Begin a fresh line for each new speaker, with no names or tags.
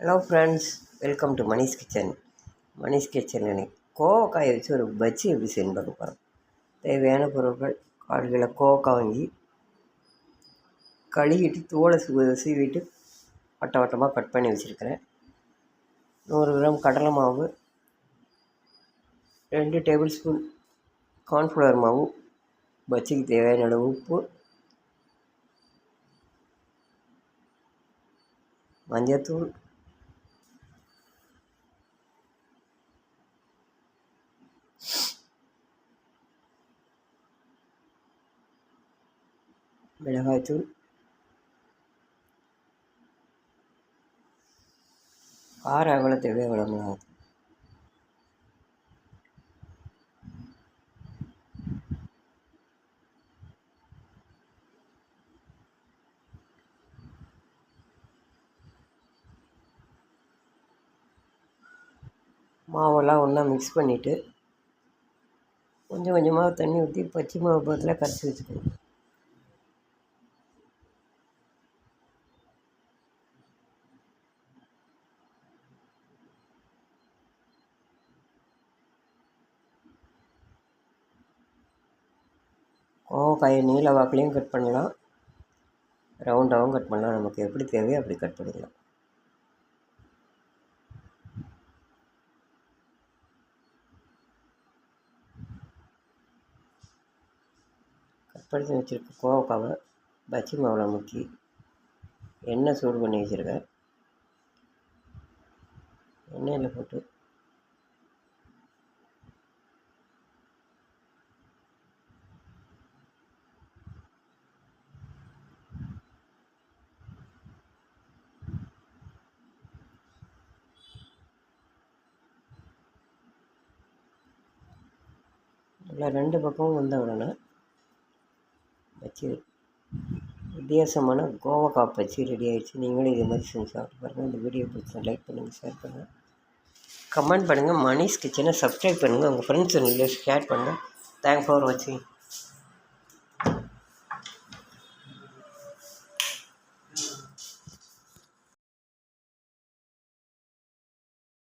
Hello friends welcome to Manish kitchen Manish kitchen இன்னைக்கு கோவக்காயை வச்சு ஒரு பஜ்ஜி எப்படி செய்யணும் பார்க்க போகிறோம் தேவையான பொருட்கள் கால் கிலோ கோவக்காய் வாங்கி கழுவிட்டு தோலை சீ சீவிட்டு வட்ட வட்டமாக கட் பண்ணி வச்சுருக்கிறேன். நூறு கிராம் கடலை மாவு ரெண்டு டேபிள் ஸ்பூன் கார்ன்ஃப்ளவர் மாவு பஜ்ஜிக்கு தேவையான அளவு உப்பு மஞ்சத்தூள் மிளகாய்த்தூள். காரம் எவ்வளோ தேவையோ அவ்வளோ மாவெல்லாம் ஒன்றா மிக்ஸ் பண்ணிவிட்டு கொஞ்சம் கொஞ்சமாக தண்ணி ஊற்றி பச்சை மாவு பதத்தில் கரைச்சி வச்சுக்கணும். கோவக்காயை நீல வாக்குலேயும் கட் பண்ணலாம். ரவுண்டாகவும் கட் பண்ணலாம். நமக்கு எப்படி தேவையோ அப்படி கட் பண்ணிக்கலாம். கட் பண்ணி வச்சுருக்க கோவக்காவை பச்சி மாவில் முக்கி எண்ணெய் சூடு பண்ணி வச்சுருக்கேன். எண்ணெயில் போட்டு நல்லா ரெண்டு பக்கமும் வந்த உடனே வச்சு வித்தியாசமான கோவக்காய் பச்சி ரெடி ஆகிடுச்சு நீங்களும் இதே மாதிரி செஞ்சு சாப்பிட்டு பாருங்கள் இந்த வீடியோ பிடிச்சா லைக் பண்ணுங்கள் ஷேர் பண்ணுங்கள் கமெண்ட் பண்ணுங்கள் மணிஷ் கிச்சனை சப்ஸ்கிரைப் பண்ணுங்கள் உங்கள் ஃப்ரெண்ட்ஸ் ரிலேஷன் ஷேர் பண்ணுங்கள் தேங்க்ஸ் ஃபார் வாட்சிங்